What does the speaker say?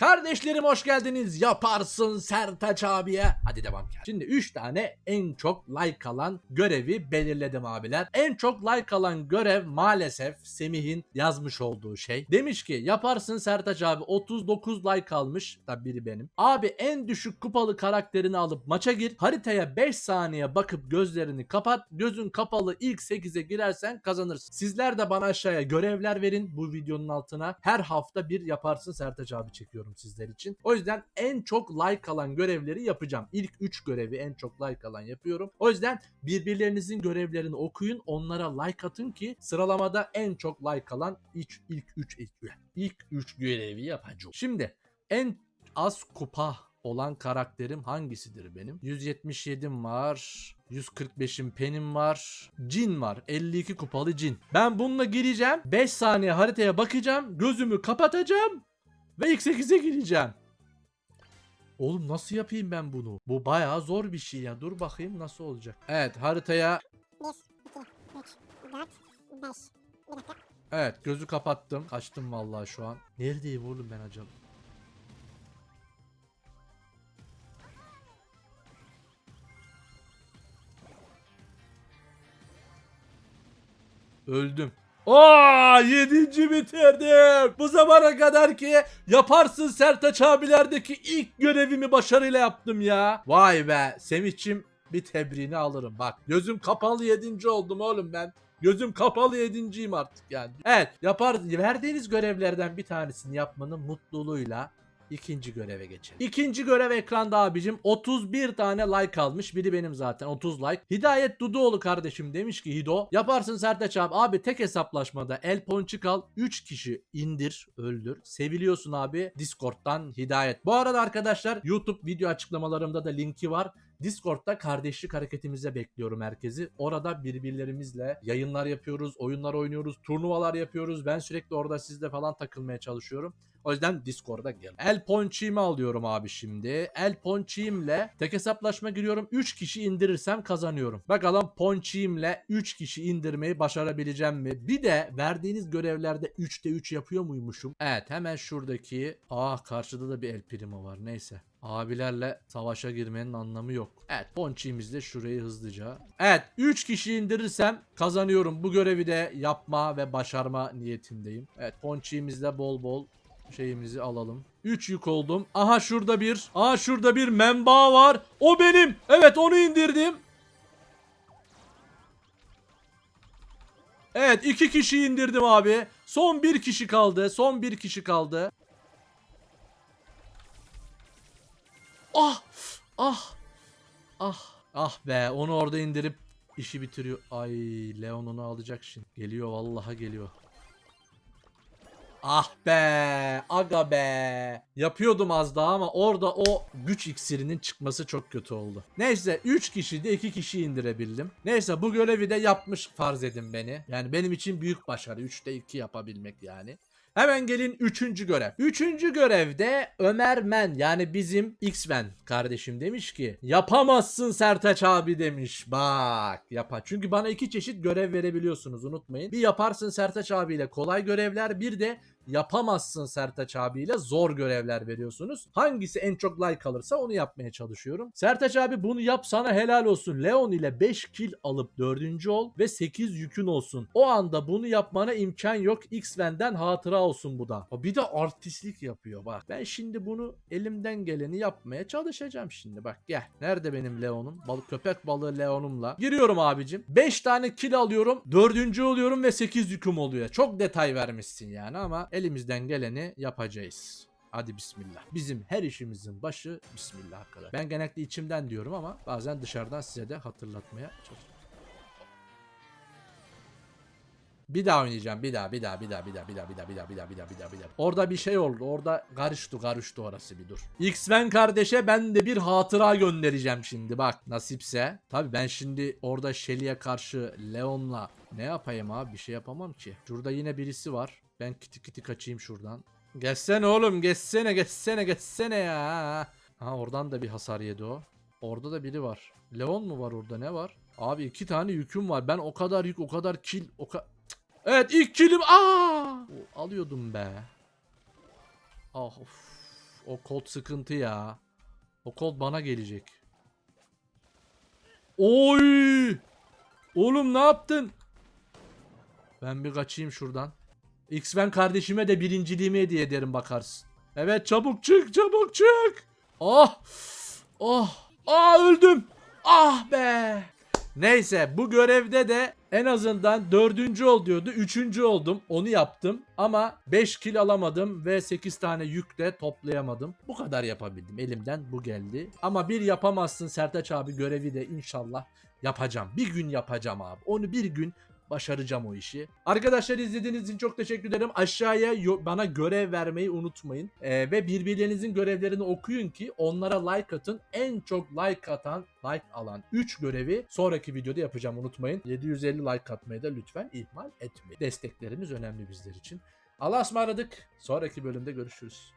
Kardeşlerim hoş geldiniz. Yaparsın Sertaç abiye. Hadi devam gel. Şimdi 3 tane en çok like alan görevi belirledim abiler. En çok like alan görev maalesef Semih'in yazmış olduğu şey. Demiş ki yaparsın Sertaç abi 39 like almış. Tabi biri benim. Abi en düşük kupalı karakterini alıp maça gir. Haritaya 5 saniye bakıp gözlerini kapat. Gözün kapalı ilk 8'e girersen kazanırsın. Sizler de bana aşağıya görevler verin bu videonun altına. Her hafta bir yaparsın Sertaç abi çekiyorum sizler için. O yüzden en çok like alan görevleri yapacağım. İlk 3 görevi en çok like alan yapıyorum. O yüzden birbirlerinizin görevlerini okuyun. Onlara like atın ki sıralamada en çok like alan ilk ilk 3 ilk 3 görevi yapacağım. Şimdi en az kupa olan karakterim hangisidir benim? 177'm var. 145'im penim var. Cin var. 52 kupalı cin. Ben bununla gireceğim. 5 saniye haritaya bakacağım. Gözümü kapatacağım. Ve ilk 8'e gireceğim. Oğlum nasıl yapayım ben bunu? Bu bayağı zor bir şey ya. Dur bakayım nasıl olacak. Evet haritaya 1, 2, 3, 4, 5. Bir dakika. evet gözü kapattım. Kaçtım vallahi şu an. Neredeyim oğlum ben acaba? Öldüm. Aa yedinci bitirdim. Bu zamana kadar ki yaparsın Sertaç abilerdeki ilk görevimi başarıyla yaptım ya. Vay be Semih'cim bir tebriğini alırım. Bak gözüm kapalı yedinci oldum oğlum ben. Gözüm kapalı yedinciyim artık yani. Evet yapar verdiğiniz görevlerden bir tanesini yapmanın mutluluğuyla ikinci göreve geçelim. İkinci görev ekranda abicim 31 tane like almış. Biri benim zaten 30 like. Hidayet Duduoğlu kardeşim demiş ki Hido yaparsın Sertaç abi. Abi tek hesaplaşmada El Ponçik al 3 kişi indir öldür. Seviliyorsun abi Discord'dan Hidayet. Bu arada arkadaşlar YouTube video açıklamalarımda da linki var. Discord'da kardeşlik hareketimize bekliyorum herkesi. Orada birbirlerimizle yayınlar yapıyoruz, oyunlar oynuyoruz, turnuvalar yapıyoruz. Ben sürekli orada sizle falan takılmaya çalışıyorum. O yüzden Discord'a gel. El Ponçiğimi alıyorum abi şimdi. El Ponçiğimle tek hesaplaşma giriyorum. 3 kişi indirirsem kazanıyorum. Bakalım Ponçiğimle 3 kişi indirmeyi başarabileceğim mi? Bir de verdiğiniz görevlerde 3'te 3 yapıyor muymuşum? Evet hemen şuradaki... Ah karşıda da bir El Primo var neyse. Abilerle savaşa girmenin anlamı yok. Evet ponçiğimizle şurayı hızlıca. Evet 3 kişi indirirsem kazanıyorum. Bu görevi de yapma ve başarma niyetindeyim. Evet ponçiğimizle bol bol şeyimizi alalım. 3 yük oldum. Aha şurada bir. Aha şurada bir memba var. O benim. Evet onu indirdim. Evet iki kişi indirdim abi. Son bir kişi kaldı. Son bir kişi kaldı. Ah! Ah! Ah! Ah be onu orada indirip işi bitiriyor. Ay Leon onu alacak şimdi. Geliyor vallahi geliyor. Ah be, aga be. Yapıyordum az daha ama orada o güç iksirinin çıkması çok kötü oldu. Neyse 3 kişi de 2 kişi indirebildim. Neyse bu görevi de yapmış farz edin beni. Yani benim için büyük başarı 3'te 2 yapabilmek yani. Hemen gelin 3. görev. 3. görevde Ömer Men yani bizim X-Men kardeşim demiş ki yapamazsın Sertaç abi demiş. Bak yapar. Çünkü bana iki çeşit görev verebiliyorsunuz unutmayın. Bir yaparsın Sertaç abiyle kolay görevler bir de yapamazsın Sertaç abiyle zor görevler veriyorsunuz. Hangisi en çok like alırsa onu yapmaya çalışıyorum. Sertaç abi bunu yap sana helal olsun. Leon ile 5 kill alıp 4. ol ve 8 yükün olsun. O anda bunu yapmana imkan yok. X-Men'den hatıra olsun bu da. Bir de artistlik yapıyor bak. Ben şimdi bunu elimden geleni yapmaya çalışacağım şimdi bak gel. Nerede benim Leon'um? Balık köpek balığı Leon'umla. Giriyorum abicim. 5 tane kill alıyorum. 4. oluyorum ve 8 yüküm oluyor. Çok detay vermişsin yani ama elimizden geleni yapacağız. Hadi bismillah. Bizim her işimizin başı bismillah kadar. Ben genellikle içimden diyorum ama bazen dışarıdan size de hatırlatmaya çalışıyorum. Bir daha oynayacağım. Bir daha, bir daha, bir daha, bir daha, bir daha, bir daha, bir daha, bir daha, bir daha, bir daha, bir daha. Orada bir şey oldu. Orada karıştı, karıştı orası bir dur. X-Men kardeşe ben de bir hatıra göndereceğim şimdi. Bak nasipse. Tabii ben şimdi orada Shelly'e karşı Leon'la ne yapayım abi? Bir şey yapamam ki. Şurada yine birisi var. Ben kiti kiti kaçayım şuradan. Geçsene oğlum, geçsene, geçsene, geçsene ya. Ha oradan da bir hasar yedi o. Orada da biri var. Leon mu var orada ne var? Abi iki tane yüküm var. Ben o kadar yük, o kadar kill, o kadar... Evet ilk killim. Aa! Alıyordum be. Ah of. o kod sıkıntı ya. O kod bana gelecek. Oy! Oğlum ne yaptın? Ben bir kaçayım şuradan. X-Men kardeşime de birinciliğimi hediye ederim bakarsın. Evet çabuk çık çabuk çık. Oh! Oh! Ah öldüm. Ah be. Neyse bu görevde de en azından dördüncü ol diyordu. Üçüncü oldum. Onu yaptım. Ama 5 kill alamadım ve 8 tane yük de toplayamadım. Bu kadar yapabildim. Elimden bu geldi. Ama bir yapamazsın Sertaç abi görevi de inşallah yapacağım. Bir gün yapacağım abi. Onu bir gün başaracağım o işi. Arkadaşlar izlediğiniz için çok teşekkür ederim. Aşağıya bana görev vermeyi unutmayın. Ee, ve birbirlerinizin görevlerini okuyun ki onlara like atın. En çok like atan, like alan 3 görevi sonraki videoda yapacağım unutmayın. 750 like atmayı da lütfen ihmal etmeyin. Destekleriniz önemli bizler için. Allah'a ısmarladık. Sonraki bölümde görüşürüz.